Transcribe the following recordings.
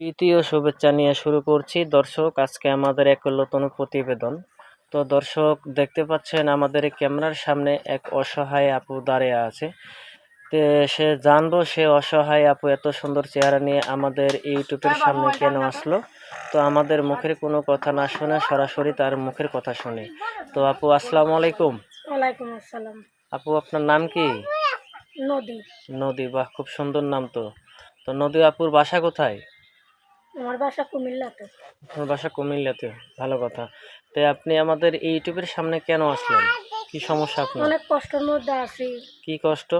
প্রীতি ও শুভেচ্ছা নিয়ে শুরু করছি। দর্শক আজকে আমাদের এক নতুন প্রতিবেদন। তো দর্শক দেখতে পাচ্ছেন আমাদের ক্যামেরার সামনে এক অসহায় আপু দাঁড়িয়ে আছে। তো সে জানব সে অসহায় আপু এত সুন্দর চেহারা নিয়ে আমাদের ইউটিউবের সামনে কেন আসলো? তো আমাদের মুখের কোনো কথা না শুনে সরাসরি তার মুখের কথা শুনি। তো আপু আসসালামু আলাইকুম। ওয়ালাইকুম আসসালাম। আপু আপনার নাম কি? নদী। নদী বাহ খুব সুন্দর নাম তো। তো নদী আপুর বাসা কোথায়? আমার বাসা কুমিল্লাতে। আপনার বাসা কুমিল্লাতে ভালো কথা। তো আপনি আমাদের এই ইউটিউবের সামনে কেন আসলেন? কি সমস্যা আপনার? অনেক কষ্টের মধ্যে আছি। কি কষ্ট?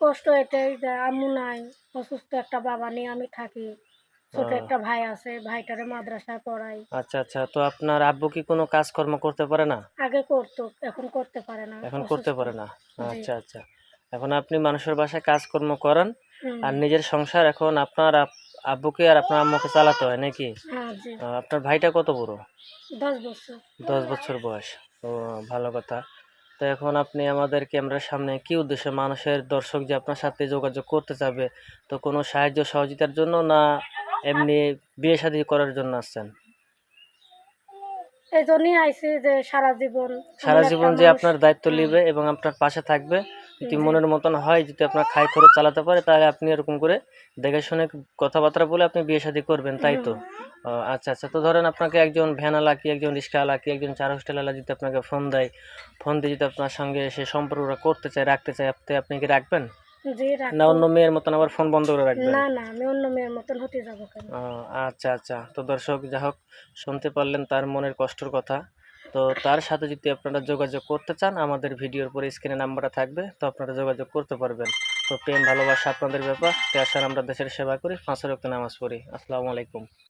কষ্ট এটাই যে আম্মু নাই অসুস্থ একটা বাবা নিয়ে আমি থাকি। ছোট একটা ভাই আছে ভাইটারে মাদ্রাসায় পড়াই। আচ্ছা আচ্ছা তো আপনার আব্বু কি কোনো কাজকর্ম করতে পারে না? আগে করতো এখন করতে পারে না এখন করতে পারে না? আচ্ছা আচ্ছা। এখন আপনি মানুষের বাসায় কাজকর্ম করেন আর নিজের সংসার এখন আপনার আপ- আব্বুকে আর আপনার আম্মুকে চালাতে হয় নাকি? হ্যাঁ আপনার ভাইটা কত বড়? দশ বছর। দশ বছর বয়স। ও ভালো কথা। তো এখন আপনি আমাদের ক্যামেরার সামনে কি উদ্দেশ্যে মানুষের দর্শক যে আপনার সাথে যোগাযোগ করতে চাবে তো কোনো সাহায্য সহযোগিতার জন্য না এমনি বিয়ে শাদী করার জন্য আসছেন? এই জন্যই আইসি যে সারা জীবন সারা জীবন যে আপনার দায়িত্ব নেবে এবং আপনার পাশে থাকবে যদি মনের মতন হয় যদি আপনার খাই খরচ চালাতে পারে তাহলে আপনি এরকম করে দেখে শুনে কথাবার্তা বলে আপনি বিয়ে শাদী করবেন তাই তো? আচ্ছা আচ্ছা। তো ধরেন আপনাকে একজন ভ্যানওয়ালা কি একজন রিক্সাওয়ালা কি একজন চার হোস্টেলওয়ালা যদি আপনাকে ফোন দেয় ফোন দিয়ে যদি আপনার সঙ্গে সে সম্পর্কটা করতে চায় রাখতে চায় আপনি আপনি কি রাখবেন? না অন্য মেয়ের মতন আবার ফোন বন্ধ করে রাখবেন? না না আমি অন্য মেয়ের মতন হতে যাব কেন? ও, আচ্ছা আচ্ছা। তো দর্শক যা হোক শুনতে পারলেন তার মনের কষ্টের কথা। তো তার সাথে যদি আপনারা যোগাযোগ করতে চান, আমাদের ভিডিওর পরে স্ক্রিনে নাম্বারটা থাকবে, তো আপনারা যোগাযোগ করতে পারবেন। তো প্রেম, ভালোবাসা আপনাদের ব্যাপার। তে আসার আমরা দেশের সেবা করি, পাঁচ রক্ত নামাজ পড়ি। আসসালামু আলাইকুম।